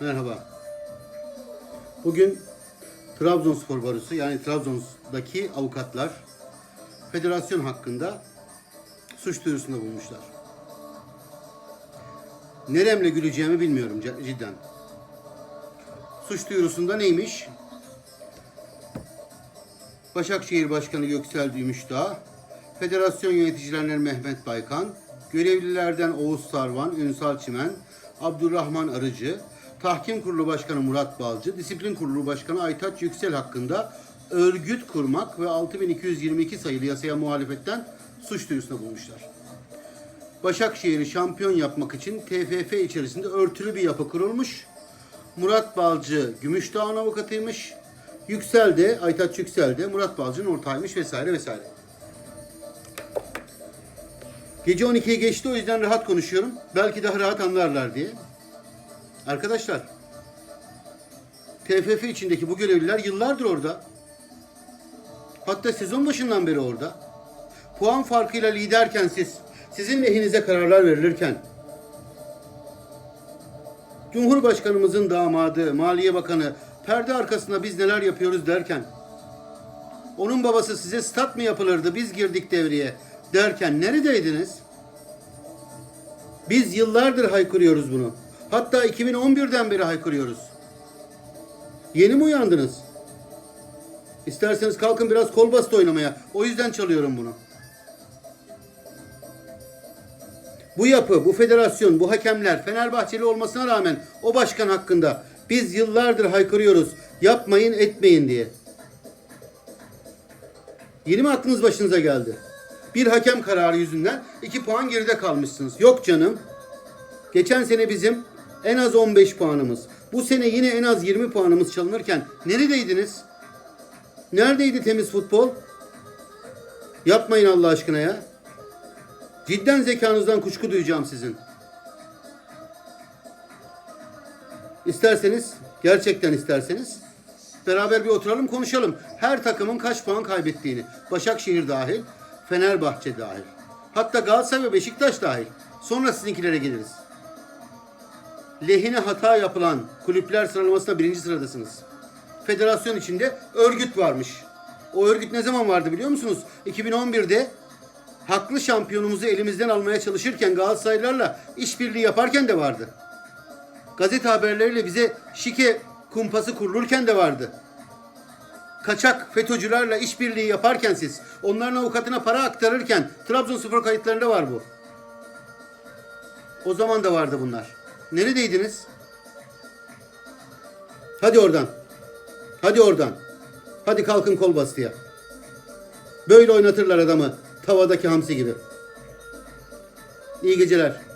Merhaba. Bugün Trabzonspor Barosu yani Trabzon'daki avukatlar federasyon hakkında suç duyurusunda bulmuşlar. Neremle güleceğimi bilmiyorum cidden. Suç duyurusunda neymiş? Başakşehir Başkanı Göksel Gümüşdağ, Federasyon yöneticilerinden Mehmet Baykan, görevlilerden Oğuz Sarvan, Ünsal Çimen, Abdurrahman Arıcı, Tahkim Kurulu Başkanı Murat Balcı, Disiplin Kurulu Başkanı Aytaç Yüksel hakkında örgüt kurmak ve 6222 sayılı yasaya muhalefetten suç duyurusunda bulmuşlar. Başakşehir'i şampiyon yapmak için TFF içerisinde örtülü bir yapı kurulmuş. Murat Balcı Gümüşdağ'ın avukatıymış. Yüksel de, Aytaç Yüksel de Murat Balcı'nın ortağıymış vesaire vesaire. Gece 12'ye geçti o yüzden rahat konuşuyorum. Belki daha rahat anlarlar diye. Arkadaşlar, TFF içindeki bu görevliler yıllardır orada. Hatta sezon başından beri orada. Puan farkıyla liderken siz, sizin lehinize kararlar verilirken, Cumhurbaşkanımızın damadı, Maliye Bakanı perde arkasında biz neler yapıyoruz derken, onun babası size stat mı yapılırdı biz girdik devreye derken neredeydiniz? Biz yıllardır haykırıyoruz bunu. Hatta 2011'den beri haykırıyoruz. Yeni mi uyandınız? İsterseniz kalkın biraz kol bastı oynamaya. O yüzden çalıyorum bunu. Bu yapı, bu federasyon, bu hakemler Fenerbahçeli olmasına rağmen o başkan hakkında biz yıllardır haykırıyoruz. Yapmayın, etmeyin diye. Yeni mi aklınız başınıza geldi? Bir hakem kararı yüzünden 2 puan geride kalmışsınız. Yok canım. Geçen sene bizim en az 15 puanımız. Bu sene yine en az 20 puanımız çalınırken neredeydiniz? Neredeydi temiz futbol? Yapmayın Allah aşkına ya. Cidden zekanızdan kuşku duyacağım sizin. İsterseniz, gerçekten isterseniz beraber bir oturalım konuşalım. Her takımın kaç puan kaybettiğini. Başakşehir dahil, Fenerbahçe dahil. Hatta Galatasaray ve Beşiktaş dahil. Sonra sizinkilere geliriz. Lehine hata yapılan kulüpler sıralamasında birinci sıradasınız. Federasyon içinde örgüt varmış. O örgüt ne zaman vardı biliyor musunuz? 2011'de haklı şampiyonumuzu elimizden almaya çalışırken Galatasaraylılarla işbirliği yaparken de vardı. Gazete haberleriyle bize şike kumpası kurulurken de vardı. Kaçak FETÖ'cülerle işbirliği yaparken siz, onların avukatına para aktarırken Trabzonspor kayıtlarında var bu. O zaman da vardı bunlar. Neredeydiniz? Hadi oradan. Hadi oradan. Hadi kalkın kol bastıya. Böyle oynatırlar adamı tavadaki hamsi gibi. İyi geceler.